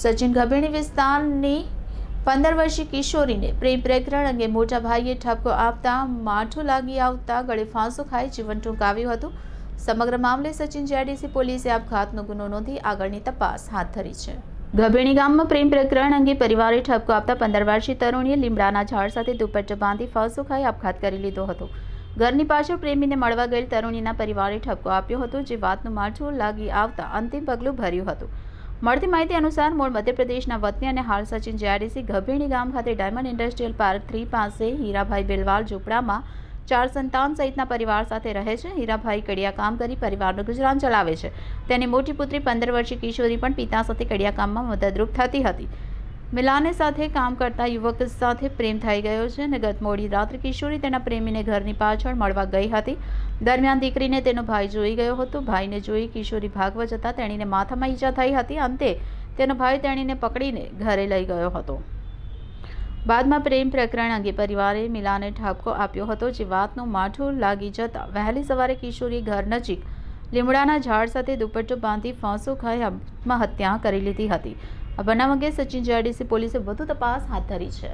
સચિન ગભેણી વિસ્તારની પંદર વર્ષીય કિશોરીને પ્રેમ પ્રકરણ અંગે મોટા ભાઈએ ઠપકો આપતા માઠું લાગી આવતા ગળે ફાંસો ખાઈ જીવન ટૂંકાવ્યું હતું. સમગ્ર મામલે સચિન જેડીસી પોલીસે આપઘાતનો ગુનો નોંધી આગળની તપાસ હાથ ધરી છે. ગભેણી ગામમાં પ્રેમ પ્રકરણ અંગે પરિવારે ઠપકો આપતા પંદર વર્ષીય તરુણીએ લીમડાના ઝાડ સાથે દુપટ્ટો બાંધી ફાંસો ખાઈ આપઘાત કરી લીધો હતો. ઘરની પાછળ પ્રેમીને મળવા ગયેલ તરુણીના પરિવારે ઠપકો આપ્યો હતો, જે વાતનું માઠું લાગી આવતા અંતિમ પગલું ભર્યું હતું. મળતી માહિતી અનુસાર મૂળ મધ્યપ્રદેશના વતની અને હાલ સચિન જીઆરડીસી ગભેણી ગામ ખાતે ડાયમંડ ઇન્ડસ્ટ્રીયલ પાર્ક થ્રી પાસે હીરાભાઈ બેલવાલ ઝૂંપડામાં ચાર સંતાન સહિતના પરિવાર સાથે રહે છે. હીરાભાઈ કડિયા કામ કરી પરિવારનું ગુજરાન ચલાવે છે. તેની મોટી પુત્રી પંદર વર્ષીય કિશોરી પણ પિતા સાથે કડિયા કામમાં મદદરૂપ થતી હતી. મિલાને સાથે કામ કરતા યુવક સાથે પ્રેમ થઈ ગયો છે અને ગત મોડી રાત્રે કિશોરી તેના પ્રેમીને ઘરની પાછળ મળવા ગઈ હતી. દરમિયાન દીકરીને તેનો ભાઈ જોઈ ગયો હતો. ભાઈને જોઈ કિશોરી ભાગવા જતાં તેણીને માથામાં ઈજા થઈ હતી. અંતે તેનો ભાઈ તેણીને પકડીને ઘરે લઈ ગયો હતો. બાદમાં પ્રેમ પ્રકરણ અંગે પરિવારે મિલાને ઠાપકો આપ્યો હતો. જે વાતનું માઠું લાગી જતાં વહેલી સવારે કિશોરી ઘર નજીક લીમડાના ઝાડ સાથે દુપટ્ટો બાંધી ફાંસો ખાઈ આત્મહત્યા કરી લીધી હતી. આ બનાવ અંગે સચિન જેઆરડીસી પોલીસે વધુ તપાસ હાથ ધરી છે.